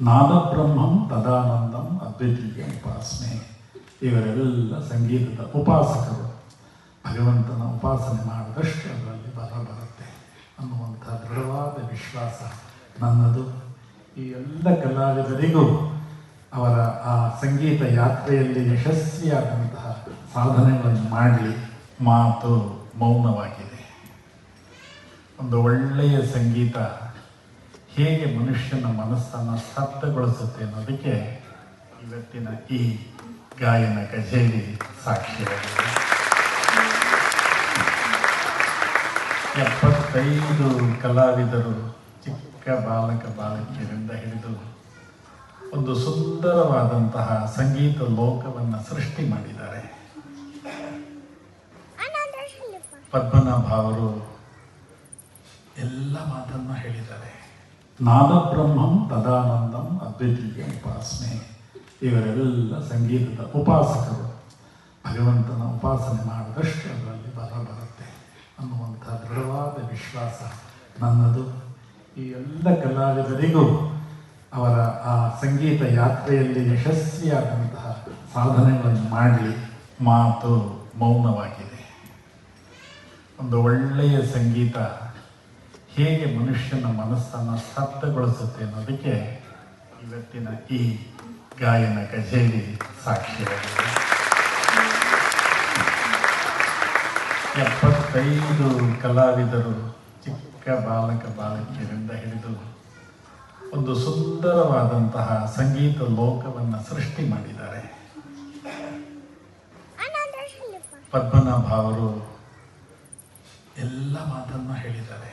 ನಾದಬ್ರಹ್ಮಂ ತದಾನಂದಂ ಅದ್ವಿತೀಯ ಉಪಾಸನೆ ಇವರೆಲ್ಲ ಸಂಗೀತದ ಉಪಾಸಕರು. ಭಗವಂತನ ಉಪಾಸನೆ ಮಾಡಿದಷ್ಟು ಅದರಲ್ಲಿ ಬರ ಬರುತ್ತೆ ಅನ್ನುವಂಥ ದೃಢವಾದ ವಿಶ್ವಾಸ ನನ್ನದು. ಈ ಎಲ್ಲ ಕಲಾವಿದರಿಗೂ ಅವರ ಆ ಸಂಗೀತ ಯಾತ್ರೆಯಲ್ಲಿ ಯಶಸ್ವಿಯಾದಂತಹ ಸಾಧನೆಗಳನ್ನು ಮಾಡಲಿ. ಮಾತು ಮೌನವಾಗಿದೆ. ಒಂದು ಒಳ್ಳೆಯ ಸಂಗೀತ ಹೇಗೆ ಮನುಷ್ಯನ ಮನಸ್ಸನ್ನು ಸ್ತಬ್ಧಗೊಳಿಸುತ್ತೆ ಅನ್ನೋದಕ್ಕೆ ಇವತ್ತಿನ ಈ ಗಾಯನ ಕಚೇರಿ ಸಾಕ್ಷಿಯಾಗಿದೆ. ಎಪ್ಪತ್ತೈದು ಕಲಾವಿದರು ಚಿಕ್ಕ ಬಾಲಕ ಬಾಲಕಿಯರಿಂದ ಹಿಡಿದು ಒಂದು ಸುಂದರವಾದಂತಹ ಸಂಗೀತ ಲೋಕವನ್ನು ಸೃಷ್ಟಿ ಮಾಡಿದ್ದಾರೆ. ಪದ್ಮನಾಭ ಅವರು ಎಲ್ಲ ಮಾತನ್ನು ಹೇಳಿದ್ದಾರೆ. ನಾದಬ್ರಹ್ಮಂ ತದಾನಂದಂ ಅದ್ವಿತೀಯ ಉಪಾಸನೆ ಇವರೆಲ್ಲ ಸಂಗೀತದ ಉಪಾಸಕರು. ಭಗವಂತನ ಉಪಾಸನೆ ಮಾಡಿದಷ್ಟು ಅದರಲ್ಲಿ ಬಲ ಬರುತ್ತೆ ಅನ್ನುವಂಥ ದೃಢವಾದ ವಿಶ್ವಾಸ ನನ್ನದು. ಈ ಎಲ್ಲ ಕಲಾವಿದರಿಗೂ ಅವರ ಆ ಸಂಗೀತ ಯಾತ್ರೆಯಲ್ಲಿ ಯಶಸ್ವಿಯಾದಂತಹ ಸಾಧನೆಗಳನ್ನು ಮಾಡಲಿ. ಮಾತು ಮೌನವಾಗಿದೆ. ಒಂದು ಒಳ್ಳೆಯ ಸಂಗೀತ ಹೇಗೆ ಮನುಷ್ಯನ ಮನಸ್ಸನ್ನು ಸ್ತಬ್ಧಗೊಳಿಸುತ್ತೆ ಅನ್ನೋದಕ್ಕೆ ಇವತ್ತಿನ ಈ ಗಾಯನ ಕಚೇರಿ ಸಾಕ್ಷಿಯಾಗಿದೆ. ಎಪ್ಪತ್ತೈದು ಕಲಾವಿದರು ಚಿಕ್ಕ ಬಾಲಕ ಬಾಲಕಿಯರಿಂದ ಹಿಡಿದು ಒಂದು ಸುಂದರವಾದಂತಹ ಸಂಗೀತ ಲೋಕವನ್ನು ಸೃಷ್ಟಿ ಮಾಡಿದ್ದಾರೆ. ಪದ್ಮನಾಭ ಅವರು ಎಲ್ಲ ಮಾತನ್ನು ಹೇಳಿದ್ದಾರೆ.